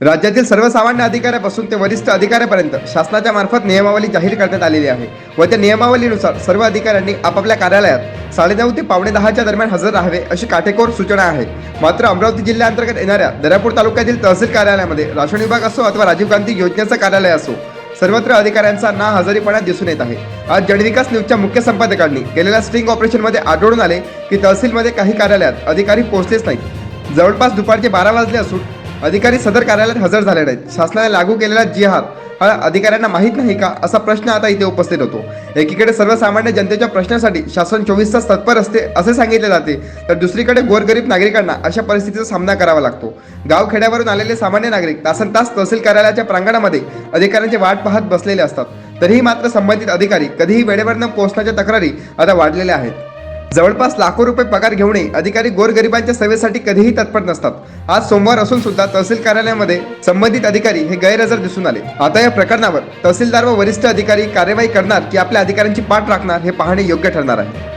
राज्यातील सर्वसामान्य अधिकाऱ्यापासून ते वरिष्ठ अधिकाऱ्यापर्यंत शासनाच्या मार्फत नियमावली जाहीर करण्यात आलेली आहे व त्या नियमावलीनुसार सर्व अधिकाऱ्यांनी आपापल्या कार्यालयात साडेनऊ ते पावणे दहाच्या दरम्यान हजर राहावे अशी काटेकोर सूचना आहे. मात्र अमरावती जिल्ह्याअंतर्गत येणाऱ्या दर्यापूर तालुक्यातील तहसील कार्यालयामध्ये राशन विभाग असो अथवा राजीव गांधी योजनेचं कार्यालय असो सर्वत्र अधिकाऱ्यांचा ना हजेरीपणा दिसून येत आहे. आज जनविकास न्यूजच्या मुख्य संपादकांनी केलेल्या स्टिंग ऑपरेशनमध्ये आढळून आले की तहसीलमध्ये काही कार्यालयात अधिकारी पोहोचलेच नाहीत. जवळपास दुपारचे बारा वाजले असून अधिकारी सदर कार्यालयात हजर झाले नाहीत शासनाने लागू केलेला जिहाद हा अधिकाऱ्यांना माहीत नाही का असा प्रश्न आता इथे उपस्थित होतो. एकीकडे सर्वसामान्य जनतेच्या प्रश्नासाठी शासन चोवीस तास तत्पर असते असे सांगितले जाते तर दुसरीकडे गोरगरीब नागरिकांना अशा परिस्थितीचा सामना करावा लागतो. गावखेड्यावरून आलेले सामान्य नागरिक तासन तास तहसील कार्यालयाच्या प्रांगणामध्ये अधिकाऱ्यांची वाट पाहत बसलेले असतात. तरीही मात्र संबंधित अधिकारी कधीही वेळेवर न पोहोचण्याच्या तक्रारी आता वाढलेल्या आहेत. जवळपास लाखो रुपये पगार घेऊनही अधिकारी गोरगरिबांच्या सेवेसाठी कधीही तत्पर नसतात. आज सोमवार असून सुद्धा तहसील कार्यालयामध्ये संबंधित अधिकारी हे गैरहजर दिसून आले. आता या प्रकरणावर तहसीलदार व वरिष्ठ अधिकारी कार्यवाही करणार की आपल्या अधिकाऱ्यांची पाठ राखणार हे पाहणे योग्य ठरणार आहे.